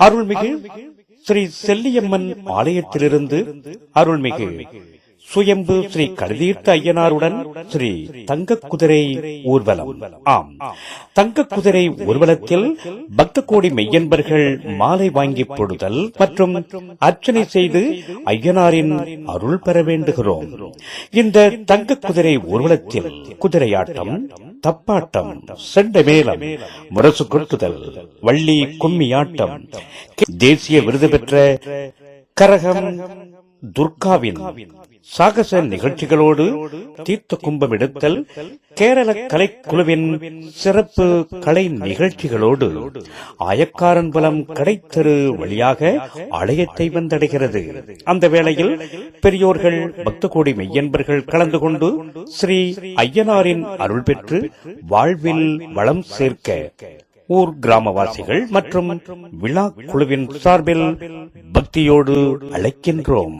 அருள்மிகு ஸ்ரீ செல்லியம்மன் ஆலயத்திலிருந்து அருள்மிகு. சுயம்பு ஸ்ரீ கருதீர்த்த ஐயனாருடன் ஸ்ரீ தங்க குதிரை ஊர்வலம். ஆம். தங்க குதிரை ஊர்வலத்தில் பக்த கோடி மெய்யன்பர்கள் மாலை வாங்கி போடுதல் மற்றும் அர்ச்சனை செய்து ஐயனாரின் அருள் பெற வேண்டுகிறோம். இந்த தங்க குதிரை ஊர்வலத்தில் குதிரையாட்டம் தப்பாட்டம் செண்ட மேளம் முரசு கொட்டுதல் வள்ளி கும்மியாட்டம் தேசிய விருது பெற்ற கரகம் துர்காவின் சாகச நிகழ்ச்சிகளோடு தீர்த்த கும்பம் எடுத்தல் கேரள கலைக்குழுவின் சிறப்பு கலை நிகழ்ச்சிகளோடு ஆயக்காரன் பலம் கடைத்தெரு வழியாக ஆலயத்தை வந்தடைகிறது. அந்த வேளையில் பெரியோர்கள் பத்து கோடி மெய்யன்பர்கள் கலந்து கொண்டு ஸ்ரீ ஐயனாரின் அருள் பெற்று வாழ்வில் வளம் சேர்க்க ஊர் கிராமவாசிகள் மற்றும் விழா குழுவின் சார்பில் பக்தியோடு அழைக்கின்றோம்.